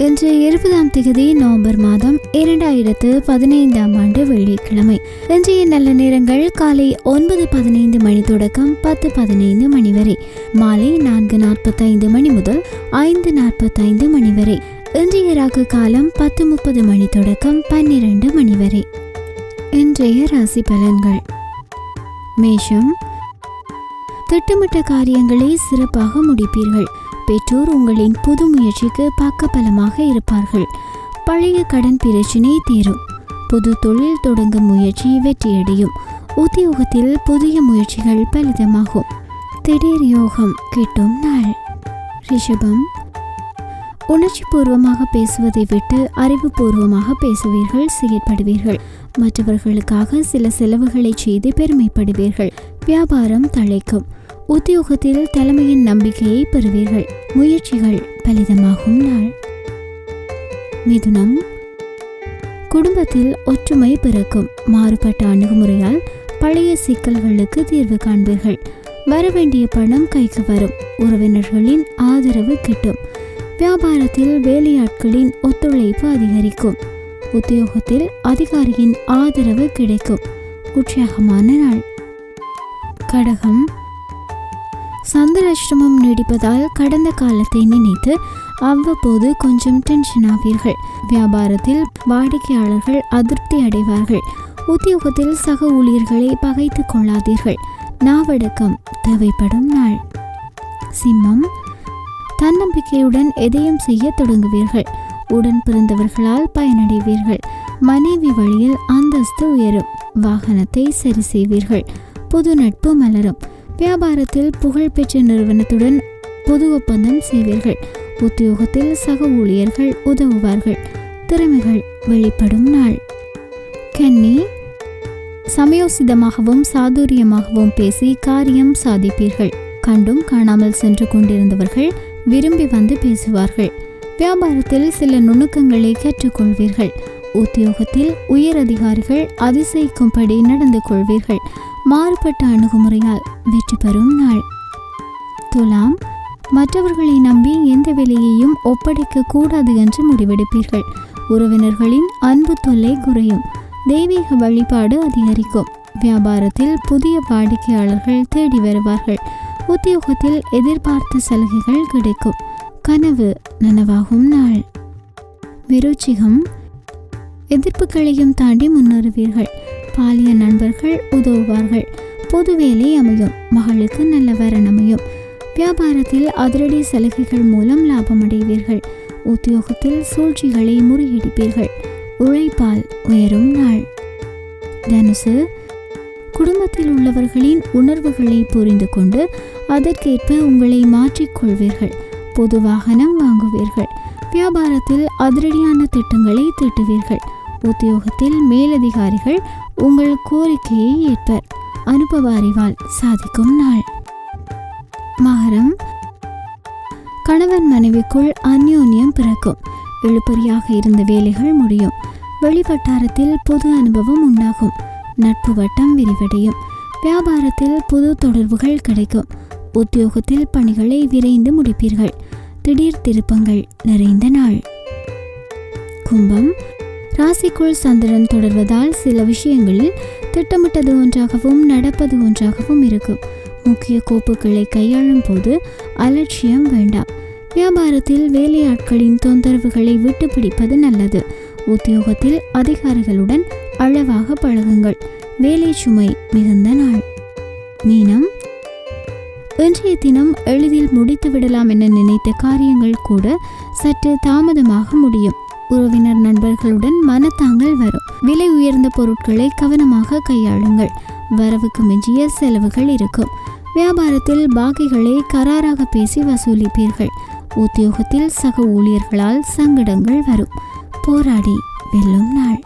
பதினேழாம் தேதி நவம்பர் மாதம் இரண்டாயிரத்து பதினைந்தாம் ஆண்டு வெள்ளிக்கிழமை. இன்றைய நல்ல நேரங்கள் காலை ஒன்பது பதினைந்து மணி தொடக்கம் பத்து பதினைந்து மணி வரை. மாலை நான்கு நாற்பத்தைந்து மணி முதல் ஐந்து நாற்பத்தைந்து மணி வரை. இன்றைய ராகு காலம் பத்து முப்பது மணி தொடக்கம் பன்னிரண்டு மணி வரை. இன்றைய ராசி பலன்கள். மேஷம். திட்டமிட்ட காரியங்களை சிறப்பாக முடிப்பீர்கள். பெற்றோர் உங்களின் புது முயற்சிக்கு பக்கபலமாக இருப்பார்கள். பழைய கடன் பிரச்சினை தீரும். புது தொழில் தொடங்கும் முயற்சி வெற்றியடையும். உத்தியோகத்தில் புதிய முயற்சிகள் பலிதமாகும். திடீர் யோகம் கிட்டும் நாள். ரிஷபம். உணர்ச்சி பூர்வமாக பேசுவதை விட்டு அறிவுபூர்வமாக பேசுவீர்கள் செயற்படுவீர்கள். மற்றவர்களுக்காக சில செலவுகளை செய்து பெருமைப்படுவீர்கள். வியாபாரம் தழைக்கும். உத்தியோகத்தில் தலைமையின் நம்பிக்கையை பெறுவீர்கள். முயற்சிகள் பலிதமாகும் நாள். மிதுனம். குடும்பத்தில் ஒற்றுமை பிறக்கும். மாறுபட்ட அணுகுமுறையால் பழைய சிக்கல்களுக்கு தீர்வு காண்பீர்கள். வரவேண்டிய பணம் கைக்கு வரும். உறவினர்களின் ஆதரவு கிட்டும். வியாபாரத்தில் வேலையாட்களின் ஒத்துழைப்பு அதிகரிக்கும். உத்தியோகத்தில் அதிகாரியின் ஆதரவு கிடைக்கும். உற்சாகமான நாள். கடகம். சந்திராஷ்டிரமம் நீடிப்பதால் கடந்த காலத்தை நினைத்து அவ்வப்போது கொஞ்சம் டென்ஷன் ஆவீர்கள். வியாபாரத்தில் வாடிக்கையாளர்கள் அதிருப்தி அடைவார்கள். உத்தியோகத்தில் சக ஊழியர்களை பகைத்து கொள்ளாதீர்கள். நாவடக்கம் தேவைப்படும் நாள். சிம்மம் தன்னம்பிக்கையுடன் எதையும் செய்ய தொடங்குவீர்கள். உடன் பிறந்தவர்களால் பயனடைவீர்கள். மனைவி வழியில் அந்தஸ்து உயரும். வாகனத்தை சரி செய்வீர்கள். புது நட்பு மலரும். வியாபாரத்தில் புகழ்பெற்ற நிறுவனத்துடன் பொது ஒப்பந்தம் செய்வீர்கள். உத்தியோகத்தில் சக ஊழியர்கள் உதவுவார்கள். திறமைகள் வெளிப்படும் நாள். கன்னி சமயோசிதமாகவும் சாதுரியமாகவும் பேசி காரியம் சாதிப்பீர்கள். கண்டும் காணாமல் சென்று கொண்டிருந்தவர்கள் விரும்பி வந்து பேசுவார்கள். வியாபாரத்தில் சில நுணுக்கங்களை கற்றுக்கொள்வீர்கள். உத்தியோகத்தில் உயர் அதிகாரிகள் அதிசயிக்கும்படி நடந்து கொள்வீர்கள். மாறுபட்ட அணுகுமுறையால் வெற்றி பெறும் நாள். துலாம் மற்றவர்களை நம்பி எந்த வேலையையும் ஒப்படைக்க கூடாது என்று முடிவெடுப்பீர்கள். உறவினர்களின் அன்பு தொல்லை குறையும். தெய்வீக வழிபாடு அதிகரிக்கும். வியாபாரத்தில் புதிய வாடிக்கையாளர்கள் தேடி வருவார்கள். உத்தியோகத்தில் எதிர்பார்த்த சலுகைகள் கிடைக்கும். கனவு நனவாகும் நாள். விருச்சிகம் எதிர்ப்புகளையும் தாண்டி முன்னேறுவீர்கள். பாலிய நண்பர்கள் உதவுவார்கள். பொது வேலை அமையும். மகளுக்கு நல்ல வரன் அமையும். வியாபாரத்தில் அதிரடி சலுகைகள் மூலம் லாபம் அடைவீர்கள். உத்தியோகத்தில் சூழ்ச்சிகளை முறியடிப்பீர்கள். உழைப்பால் உயரும் நாள். தனுசு குடும்பத்தில் உள்ளவர்களின் உணர்வுகளை புரிந்து கொண்டு அதற்கேற்ப உங்களை மாற்றிக்கொள்வீர்கள் பொது வாகனம் வாங்குவீர்கள். வியாபாரத்தில் அதிரடியான திட்டங்களை தீட்டுவீர்கள். உத்தியோகத்தில் மேலதிகாரிகள் உங்கள் கோரிக்கையை ஏற்பர். அனுபவ அறிவால் சாதிக்கும் நாள். மகரம். கணவன் மனைவிக்குள் அந்யோன்யம் பிறக்கும். இழுபறியாக இருந்த வேலைகள் முடியும். வெளிவட்டாரத்தில் புது அனுபவம் உண்டாகும். நட்பு வட்டம் விரிவடையும். வியாபாரத்தில் புது தொடர்புகள் கிடைக்கும். உத்தியோகத்தில் பணிகளை விரைந்து முடிப்பீர்கள். திடீர் திருப்பங்கள் நிறைந்த நாள். கும்பம். ராசிக்குள் சந்திரன் தொடர்வதால் சில விஷயங்களில் திட்டமிட்டது ஒன்றாகவும் நடப்பது ஒன்றாகவும் இருக்கும் முக்கிய கோப்புகளை கையாளும் போது அலட்சியம் வேண்டாம். வியாபாரத்தில் வேலையாட்களின் தொந்தரவுகளை விட்டு பிடிப்பது நல்லது. உத்தியோகத்தில் அதிகாரிகளுடன் அளவாக பழகுங்கள். வேலை சுமை மிகுந்த நாள். மீனம். இன்றைய தினம் எளிதில் முடித்து விடலாம் என நினைத்த காரியங்கள் கூட சற்று தாமதமாக முடியும். உறவினர் நண்பர்களுடன் மனத்தாங்கள் வரும். விலை உயர்ந்த பொருட்களை கவனமாக கையாளுங்கள். வரவுக்கு மிஞ்சிய செலவுகள் இருக்கும். வியாபாரத்தில் பாக்கிகளை கராராக பேசி வசூலிப்பீர்கள். உத்தியோகத்தில் சக ஊழியர்களால் சங்கடங்கள் வரும். போராடி வெல்லும் நாள்.